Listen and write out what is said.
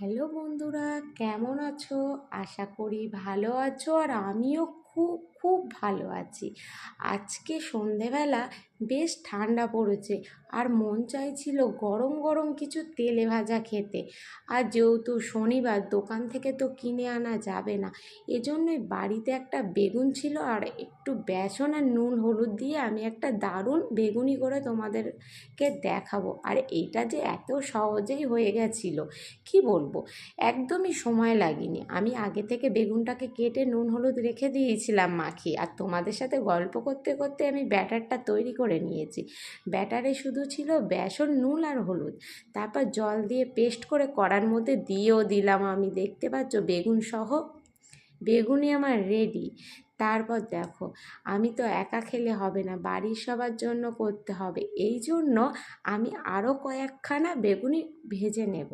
Hello বন্ধুরা কেমন আছো? আশা করি ভালো আছো আর আমিও খুব খুব ভালো আছি। আজকে সন্ধেবেলা বেশ ঠান্ডা পড়েছে আর মন চাইছিল গরম গরম কিছু তেলে ভাজা খেতে। আর যেহেতু শনিবার, দোকান থেকে তো কিনে আনা যাবে না, এজন্যই বাড়িতে একটা বেগুন ছিল আর একটু বেসন আর নুন হলুদ দিয়ে আমি একটা দারুণ বেগুনি করে তোমাদেরকে দেখাবো। আর এইটা যে এত সহজেই হয়ে গেছিল, কি বলব? একদমই সময় লাগেনি। আমি আগে থেকে বেগুনটাকে কেটে নুন হলুদ রেখে দিয়েছিলাম মাখিয়ে আর তোমাদের সাথে গল্প করতে করতে আমি ব্যাটারটা তৈরি করে নিয়েছি। ব্যাটারে শুধু ছিল বেসন, নুন আর হলুদ। তারপর জল দিয়ে পেস্ট করে কড়ার মধ্যে দিয়েও দিলাম আমি। দেখতে পাচ্ছ বেগুন সহ বেগুনি আমার রেডি তারপর দেখো, আমি তো একা খেলে হবে না, বাড়ির সবার জন্য করতে হবে। এই জন্য আমি আরও কয়েকখানা বেগুনি ভেজে নেব।